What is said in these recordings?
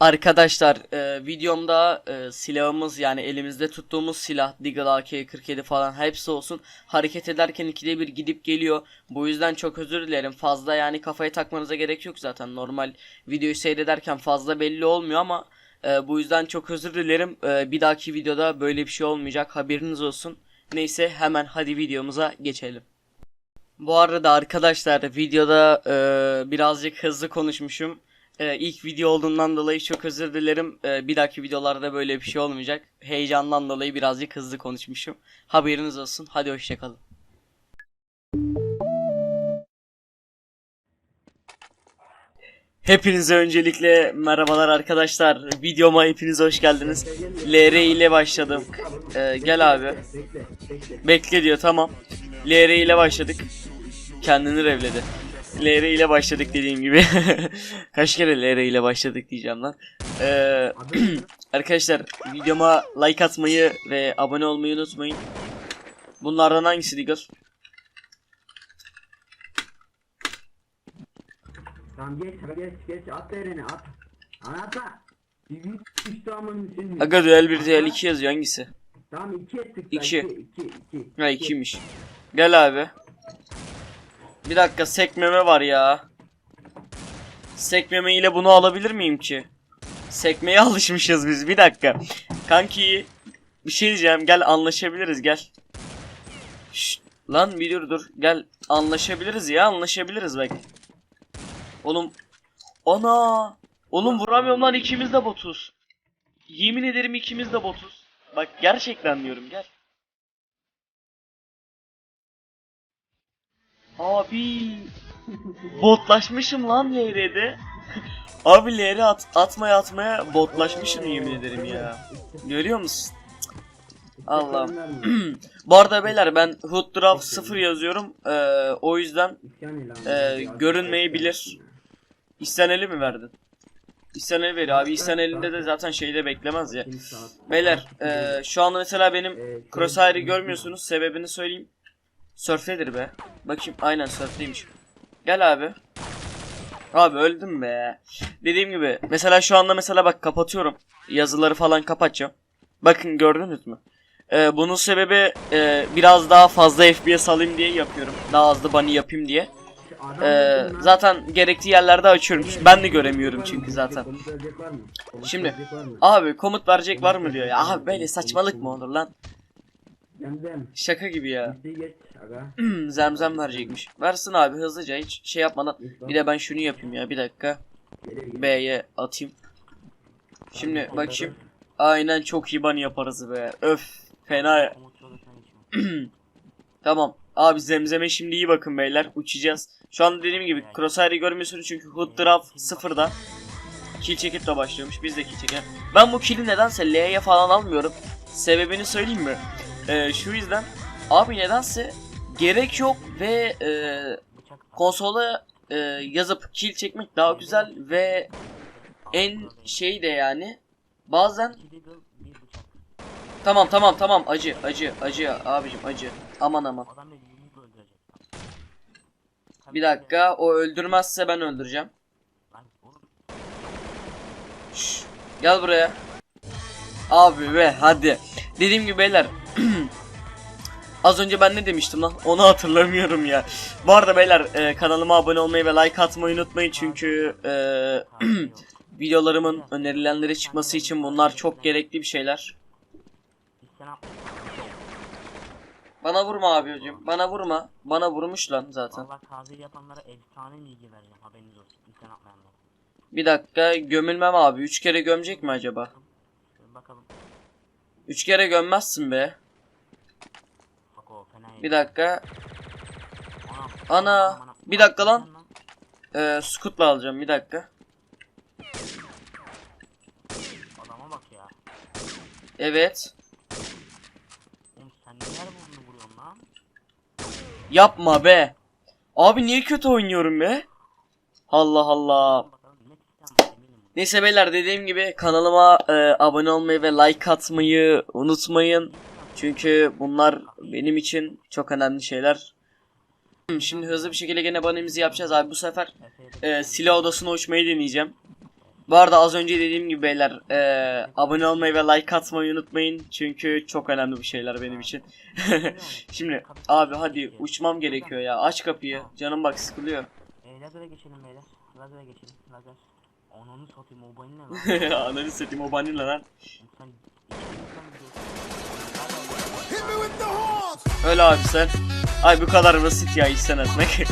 Arkadaşlar e, videomda e, silahımız yani elimizde tuttuğumuz silah Deagle AK-47 falan hepsi olsun hareket ederken ikide bir gidip geliyor. Bu yüzden çok özür dilerim fazla yani kafaya takmanıza gerek yok zaten normal videoyu seyrederken fazla belli olmuyor ama e, bu yüzden çok özür dilerim E, bir dahaki videoda böyle bir şey olmayacak haberiniz olsun. Neyse hemen hadi videomuza geçelim. Bu arada arkadaşlar videoda e, birazcık hızlı konuşmuşum. Ee, ilk video olduğundan dolayı çok özür dilerim. Ee, bir dahaki videolarda böyle bir şey olmayacak. Heyecandan dolayı birazcık hızlı konuşmuşum. Haberiniz olsun. Hadi hoşçakalın. Hepinize öncelikle merhabalar arkadaşlar. Videoma hepiniz hoş geldiniz. LR ile başladım. Ee, gel abi. Bekle diyor tamam. LR ile başladık. Kendini revledi. LR ile başladık dediğim gibi. Kaç kere LR ile başladık diyeceğim lan. Ee, arkadaşlar videoma like atmayı ve abone olmayı unutmayın. Bunlardan hangisi Diggle? Tamam geç geç geç at elini at. İçin. Aga duel 1 duel 2 yazıyor hangisi? Tamam iki ettik. da, İki. iki iki. iki. Ha 2'ymiş. Gel abi. Bir dakika sekmeme var ya. Sekmeme ile bunu alabilir miyim ki? Sekmeye alışmışız biz. Bir dakika. Kanki bir şey diyeceğim. Gel anlaşabiliriz gel. Şşt, lan bir dur dur. Gel anlaşabiliriz ya anlaşabiliriz bak. Oğlum. Ana. Oğlum vuramıyorum lan ikimiz de botuz. Yemin ederim ikimiz de botuz. Bak gerçekten diyorum gel. Abi botlaşmışım lan LR'de. Abi LR at, atmaya atmaya botlaşmışım yemin ederim ya. Görüyor musun? Allah'ım. Bu arada beyler ben Hood Draft 0 yazıyorum. Ee, o yüzden. Ee, görünmeyebilir. İsteneli mi verdin? İsteneli ver abi. İstenelinde de zaten şeyde beklemez ya. Beyler ee, şu anda mesela benim Ee, Crosshair'ı görmüyorsunuz. Sebebini söyleyeyim. Surf'tedir be. Bakayım aynen surf'teymiş. Gel abi. Abi öldüm be. Dediğim gibi mesela şu anda mesela bak kapatıyorum. Yazıları falan kapatacağım. Bakın gördünüz mü? Ee, bunun sebebi e, biraz daha fazla FPS alayım diye yapıyorum. Daha hızlı bunny yapayım diye. Ee, zaten gerektiği yerlerde açıyorum. Ben de göremiyorum çünkü zaten. Şimdi-? Abi komut verecek var mı diyor ya. Abi böyle saçmalık mı olur lan? Zemzem. Şaka gibi ya. Bizi geç aga. Zemzem verecekmiş. Versin abi hızlıca hiç şey yapmadan. Bir de ben şunu yapayım ya bir dakika. B'ye atayım. Şimdi bakayım. Aynen çok iyi bunny yaparız be. Öf. Fena. tamam. Abi zemzeme şimdi iyi bakın beyler. Uçacağız. Şu anda dediğim gibi Crosshair'ı görmüyorsunuz çünkü Hood Draft sıfırda. Kill çekip de başlıyormuş. Biz de kill çekelim. Ben bu kill'i nedense L'ye falan almıyorum. Sebebini söyleyeyim mi? Ee, şu yüzden. Abi nedense gerek yok ve e, konsola e, yazıp kill çekmek daha güzel ve en şey de yani bazen tamam tamam tamam. Acı acı acı abicim acı. Aman aman. Bir dakika. O öldürmezse ben öldüreceğim. Şş, gel buraya. Abi ve hadi. Dediğim gibi beyler Az önce ben ne demiştim lan? Onu hatırlamıyorum ya. Bu arada beyler e, kanalıma abone olmayı ve like atmayı unutmayın çünkü e, videolarımın önerilenlere çıkması için bunlar çok gerekli bir şeyler. Bana vurma abi hocam. Bana vurma. Bana vurmuş lan zaten. Valla kazi yapanlara efsane bilgi vereceğim haberiniz olsun. Biz sen yapmayanlara. Bir dakika gömülmem abi. Üç kere gömecek mi acaba? Bakalım. Üç kere gömmezsin be. Bir dakika. Ana, bir dakika lan. Ee, scoot'la alacağım bir dakika. Adama bak ya. Evet. Oğlum sen neler buldun vuruyorsun lan? Yapma be. Abi niye kötü oynuyorum be? Allah Allah. Neyse beyler dediğim gibi kanalıma e, abone olmayı ve like atmayı unutmayın. Çünkü bunlar benim için çok önemli şeyler. Hmm, Şimdi hızlı bir şekilde gene banemizi yapacağız abi bu sefer. E, silah odasına uçmayı deneyeceğim. Bu arada az önce dediğim gibi beyler eee, abone olmayı ve like atmayı unutmayın. Çünkü çok önemli bu şeyler benim için. Şimdi abi hadi uçmam gerekiyor ya. Aç kapıyı. Canım bak sıkılıyor. E, lazere geçelim beyler. Lazere geçelim. Lazer. Ananı satayım o bani ne lan? Ananı satayım o bani ne lan. Sen. Öyle abi sen. Ay bu kadar basit ya isyan etmek.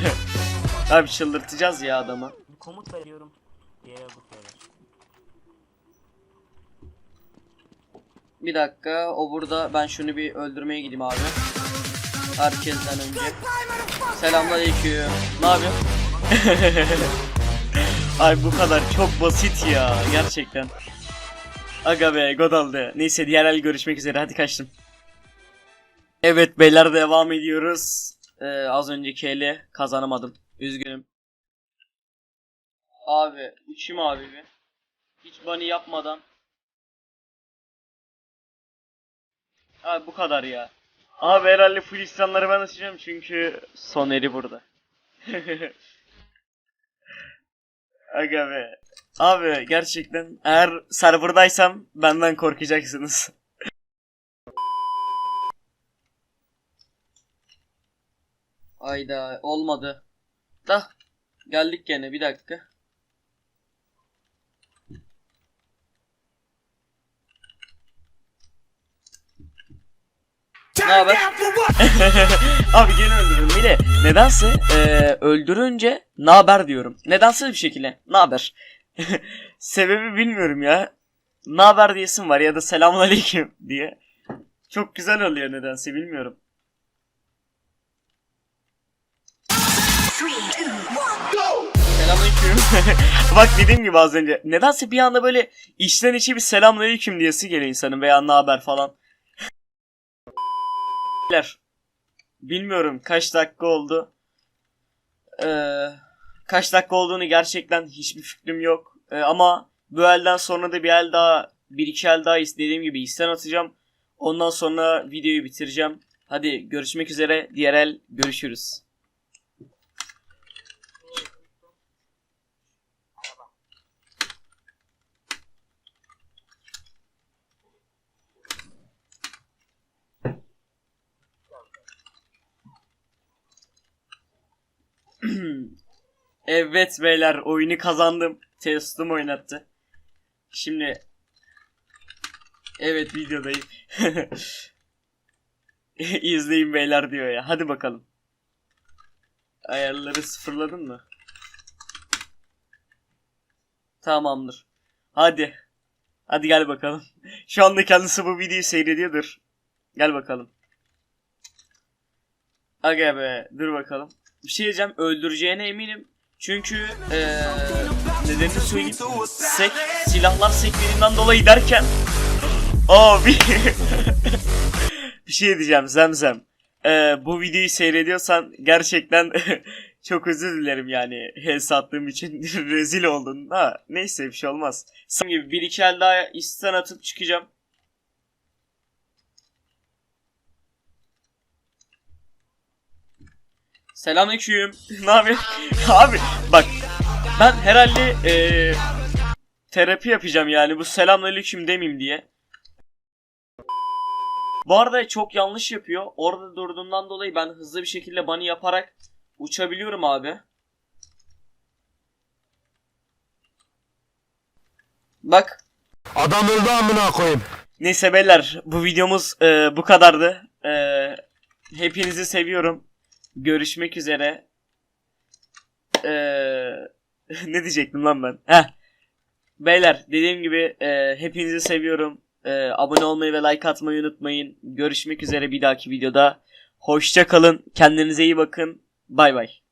abi çıldırtacağız ya adamı. Bir komut veriyorum. Diğer bu beyler. Bir dakika o burada ben şunu bir öldürmeye gideyim abi. Herkesten önce. Selamünaleyküm. Ne yapıyorsun? Ay bu kadar çok basit ya gerçekten. Aga be Godal'dı. Neyse diğer el görüşmek üzere hadi kaçtım. Evet beyler devam ediyoruz. Ee, az önceki eli kazanamadım. Üzgünüm. Abi uçayım abi bir. Hiç bunny yapmadan. Abi bu kadar ya. Abi herhalde full İslamları ben açacağım çünkü son eri burada. Aga be. Abi gerçekten eğer serverdaysam benden korkacaksınız. Ayda olmadı. Da geldik gene bir dakika. Ne haber? Abi gene öldürdüm. Bir de nedense eee, öldürünce ne haber diyorum. Nedense bir şekilde ne haber. Sebebi bilmiyorum ya. Ne haber diyesim var ya da selamun aleyküm diye. Çok güzel oluyor nedense bilmiyorum. Selamünaleyküm. Bak dediğim gibi az önce. Nedense bir anda böyle içten içe bir selamünaleyküm diyesi geliyor insanın veya ne haber falan. Bilmiyorum kaç dakika oldu. Ee, kaç dakika olduğunu gerçekten hiçbir fikrim yok. Ee, ama bu elden sonra da bir el daha, bir iki el daha istediğim gibi isten atacağım. Ondan sonra videoyu bitireceğim. Hadi görüşmek üzere. Diğer el görüşürüz. Evet beyler oyunu kazandım. Testum oynattı. Şimdi Evet videodayım. İzleyin beyler diyor ya. Hadi bakalım. Ayarları sıfırladın mı? Tamamdır. Hadi. Hadi gel bakalım. Şu anda kendisi bu videoyu seyrediyordur. Gel bakalım. Aga be dur bakalım. Bir şey diyeceğim öldüreceğine eminim. Çünkü eee nedenini söyleyeyim. Sek, silahlar seklerinden dolayı derken Abi bir şey diyeceğim Zemzem. Eee, bu videoyu seyrediyorsan gerçekten çok özür dilerim yani hes attığım için rezil oldun. Ha, neyse bir şey olmaz. Sen gibi bir iki el daha isten atıp çıkacağım. Selamünaleyküm. ne yapıyorsun? Abi bak ben herhalde eee, terapi yapacağım yani bu selamünaleyküm demeyeyim diye. Bu arada çok yanlış yapıyor. Orada durduğumdan dolayı ben hızlı bir şekilde bunny yaparak uçabiliyorum abi. Bak Adam öldü amına koyayım. Neyse beyler bu videomuz e, bu kadardı. E, hepinizi seviyorum. Görüşmek üzere. E, ne diyecektim lan ben? Heh. Beyler dediğim gibi e, hepinizi seviyorum. E, abone olmayı ve like atmayı unutmayın. Görüşmek üzere bir dahaki videoda. Hoşça kalın. Kendinize iyi bakın. Bay bay.